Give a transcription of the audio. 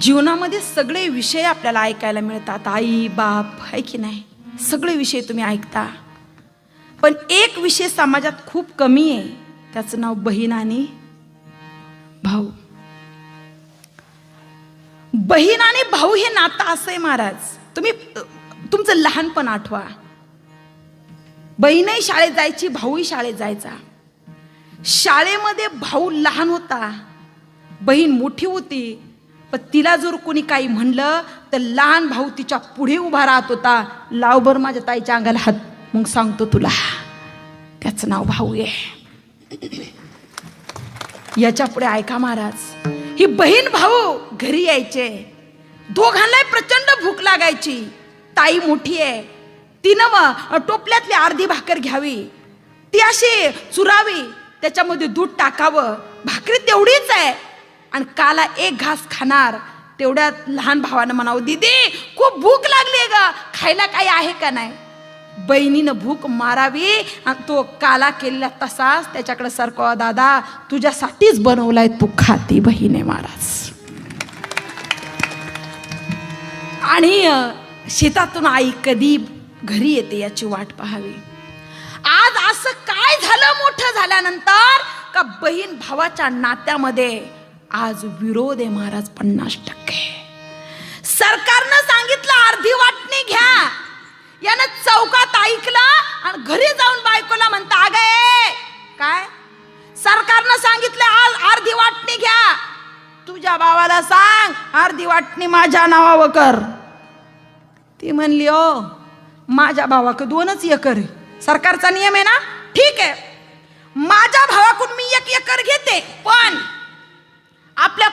जीवनामध्ये सगळे विषय आपल्याला ऐकायला मिळतात. आई बाप आहे की नाही? सगळे विषय तुम्ही ऐकता. पण एक विषय समाजात खूप कमी आहे. त्याचं नाव बहीण आणि भाऊ. बहीण आणि भाऊ हे नातं असं आहे महाराज. तुम्ही तुमचं लहानपण आठवा. बहीणही शाळेत जायची भाऊही शाळेत जायचा. शाळेमध्ये भाऊ लहान होता. बहीण मोठी होती. पण तिला जर कोणी काही म्हणलं तर लहान भाऊ तिच्या पुढे उभा राहत होता. लाव बर माझ्या ताईच्या अंगाला हात. मग सांगतो तुला त्याचं नाव भाऊ आहे. याच्यापुढे ऐका महाराज ही बहीण भाऊ घरी यायचे. दोघांना प्रचंड भूक लागायची. ताई मोठी आहे. तिनं मग टोपल्यातली अर्धी भाकर घ्यावी. ती अशी चुरावी त्याच्यामध्ये दूध टाकावं. भाकरी तेवढीच आहे. आणि काला एक घास खाणार तेवढ्या लहान भावानं म्हणावं दिदी खूप भूक लागली ग खायला काही आहे का नाही? बहिणीनं भूक मारावी आणि तो काला केलेला तसाच त्याच्याकडे सरको दादा तुझ्यासाठीच बनवलाय तू खाती बहिणे महाराज. आणि शेतातून आई कधी घरी येते याची वाट पाहावी. आज असं काय झालं मोठं झाल्यानंतर का बहीण भावाच्या नात्यामध्ये आज विरोध आहे महाराज पन्नास टक्के. सरकारनं सांगितलं अर्धी वाटणी घ्या. यानं चौकात ऐकलं आणि घरी जाऊन बायकोला म्हणता आग काय? सरकारनं सांगितलं आज अर्धी वाटणी घ्या. तुझ्या भावाला सांग अर्धी वाटणी माझ्या नावावर कर. ती म्हणली ओ माझ्या भावाक दोनच एकर सरकारचा नियम आहे ना? ठीक आहे. माझ्या भावाकडून मी एक एकर घेते पण आपल्या